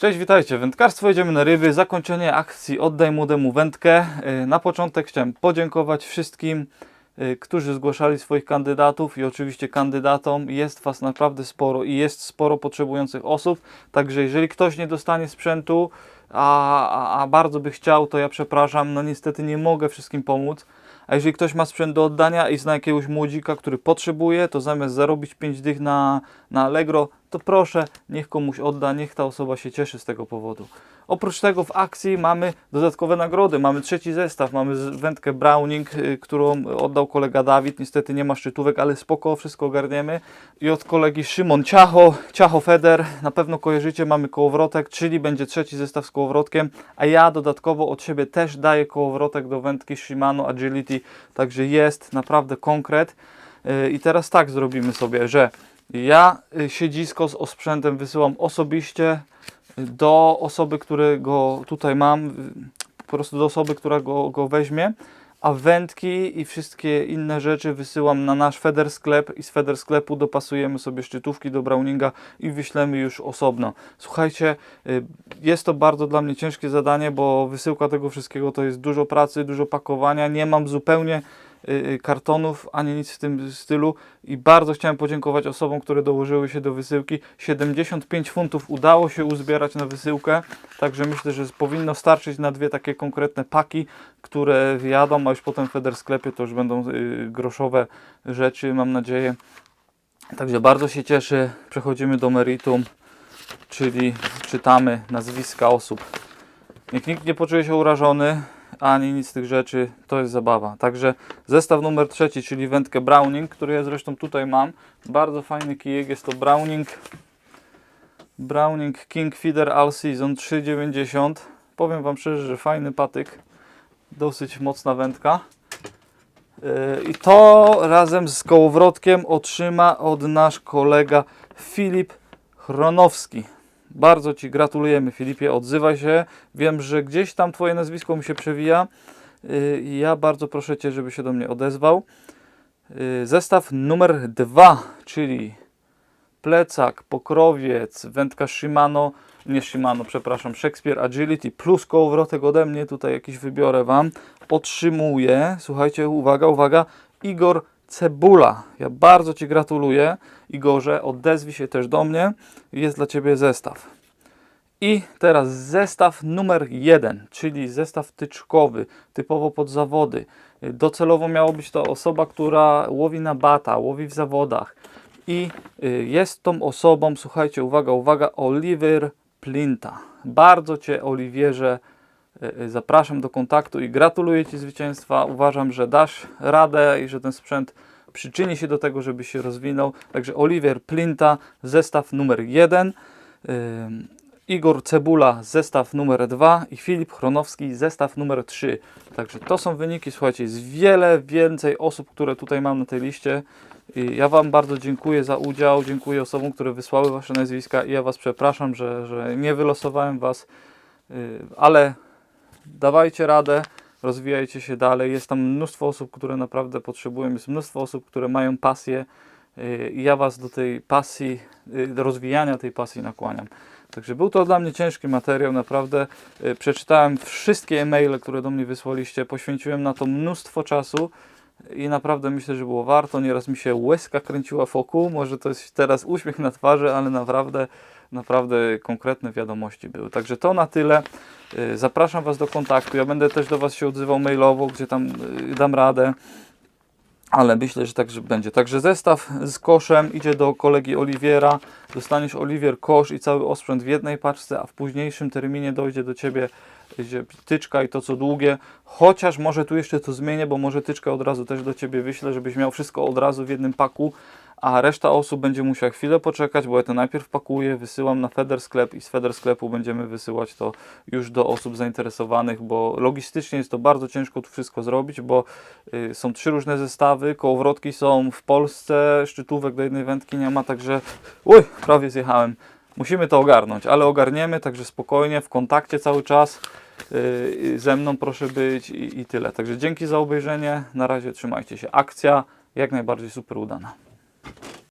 Cześć, witajcie. Wędkarstwo jedziemy na ryby. Zakończenie akcji Oddaj młodemu wędkę. Yy, Na początek chciałem podziękować wszystkim, yy, którzy zgłaszali swoich kandydatów i oczywiście kandydatom. Jest Was naprawdę sporo i jest sporo potrzebujących osób. Także jeżeli ktoś nie dostanie sprzętu, a, a, a bardzo by chciał, to ja przepraszam. No niestety nie mogę wszystkim pomóc. A jeżeli ktoś ma sprzęt do oddania i zna jakiegoś młodzika, który potrzebuje, to zamiast zarobić 5 dych na, na Allegro, to proszę, niech komuś odda, niech ta osoba się cieszy z tego powodu. Oprócz tego w akcji mamy dodatkowe nagrody, mamy trzeci zestaw, mamy wędkę Browning, y, którą oddał kolega Dawid, niestety nie ma szczytówek, ale spoko, wszystko ogarniemy. I od kolegi Szymon Ciacho, Ciacho Feder, na pewno kojarzycie, mamy kołowrotek, czyli będzie trzeci zestaw z kołowrotkiem, a ja dodatkowo od siebie też daję kołowrotek do wędki Shimano Agility, także jest naprawdę konkret. Y, I teraz tak zrobimy sobie, że ja y, siedzisko z osprzętem wysyłam osobiście do osoby, którego tutaj mam, po prostu do osoby, która go, go weźmie, a wędki i wszystkie inne rzeczy wysyłam na nasz Feder sklep i z Feder sklepu dopasujemy sobie szczytówki do Browninga i wyślemy już osobno. Słuchajcie, y, jest to bardzo dla mnie ciężkie zadanie, bo wysyłka tego wszystkiego to jest dużo pracy, dużo pakowania. Nie mam zupełnie kartonów ani nic w tym stylu i bardzo chciałem podziękować osobom, które dołożyły się do wysyłki. 75 funtów udało się uzbierać na wysyłkę, także myślę, że powinno starczyć na dwie takie konkretne paki, które wyjadą, a już potem w Feder sklepie to już będą y, groszowe rzeczy, mam nadzieję. Także bardzo się cieszę. Przechodzimy do meritum, czyli czytamy nazwiska osób. Niech nikt nie poczuje się urażony, ani nic z tych rzeczy, to jest zabawa. Także zestaw numer trzeci, czyli wędkę Browning, który ja zresztą tutaj mam. Bardzo fajny kijek, jest to Browning Browning King Feeder All Season 3,90. Powiem Wam szczerze, że fajny patyk, dosyć mocna wędka. Yy, I to razem z kołowrotkiem otrzyma od nasz kolega Filip Chronowski. Bardzo Ci gratulujemy, Filipie. Odzywaj się. Wiem, że gdzieś tam Twoje nazwisko mi się przewija. I Ja bardzo proszę Cię, żeby się do mnie odezwał. Yy, Zestaw numer dwa, czyli plecak, pokrowiec, wędka Shimano, nie Shimano, przepraszam, Shakespeare Agility plus kołowrotek ode mnie, tutaj jakiś wybiorę Wam, otrzymuje, słuchajcie, uwaga, uwaga, Igor Cebula. Ja bardzo Ci gratuluję, Igorze, odezwij się też do mnie, jest dla Ciebie zestaw. I teraz zestaw numer jeden, czyli zestaw tyczkowy, typowo pod zawody. Docelowo miało być to osoba, która łowi na bata, łowi w zawodach. I y, jest tą osobą, słuchajcie, uwaga, uwaga, Oliver Plinta. Bardzo Cię, Oliwierze, zapraszam do kontaktu i gratuluję Ci zwycięstwa. Uważam, że dasz radę i że ten sprzęt przyczyni się do tego, żeby się rozwinął. Także Oliver Plinta, zestaw numer jeden. Ym, Igor Cebula, zestaw numer 2 i Filip Chronowski, zestaw numer 3. Także to są wyniki, słuchajcie, jest wiele więcej osób, które tutaj mam na tej liście. I ja Wam bardzo dziękuję za udział, dziękuję osobom, które wysłały Wasze nazwiska i ja Was przepraszam, że, że nie wylosowałem Was, ale dawajcie radę, rozwijajcie się dalej. Jest tam mnóstwo osób, które naprawdę potrzebują, jest mnóstwo osób, które mają pasję yy, i ja Was do tej pasji, yy, do rozwijania tej pasji nakłaniam. Także był to dla mnie ciężki materiał, naprawdę. Yy, Przeczytałem wszystkie e-maile, które do mnie wysłaliście, poświęciłem na to mnóstwo czasu i naprawdę myślę, że było warto. Nieraz mi się łezka kręciła wokół, może to jest teraz uśmiech na twarzy, ale naprawdę, naprawdę konkretne wiadomości były. Także to na tyle. Yy, Zapraszam Was do kontaktu. Ja będę też do Was się odzywał mailowo, gdzie tam yy, dam radę. Ale myślę, że tak że będzie. Także zestaw z koszem idzie do kolegi Oliwiera. Dostaniesz Oliwier kosz i cały osprzęt w jednej paczce, a w późniejszym terminie dojdzie do Ciebie tyczka i to co długie. Chociaż może tu jeszcze to zmienię, bo może tyczkę od razu też do Ciebie wyślę, żebyś miał wszystko od razu w jednym paku, a reszta osób będzie musiała chwilę poczekać, bo ja to najpierw pakuję, wysyłam na Feder Sklep i z Feder Sklepu będziemy wysyłać to już do osób zainteresowanych, bo logistycznie jest to bardzo ciężko tu wszystko zrobić, bo y, są trzy różne zestawy, kołowrotki są w Polsce, szczytówek do jednej wędki nie ma, także uj, prawie zjechałem. Musimy to ogarnąć, ale ogarniemy, także spokojnie, w kontakcie cały czas. Yy, ze mną proszę być i, i tyle. Także dzięki za obejrzenie. Na razie trzymajcie się. Akcja jak najbardziej super udana.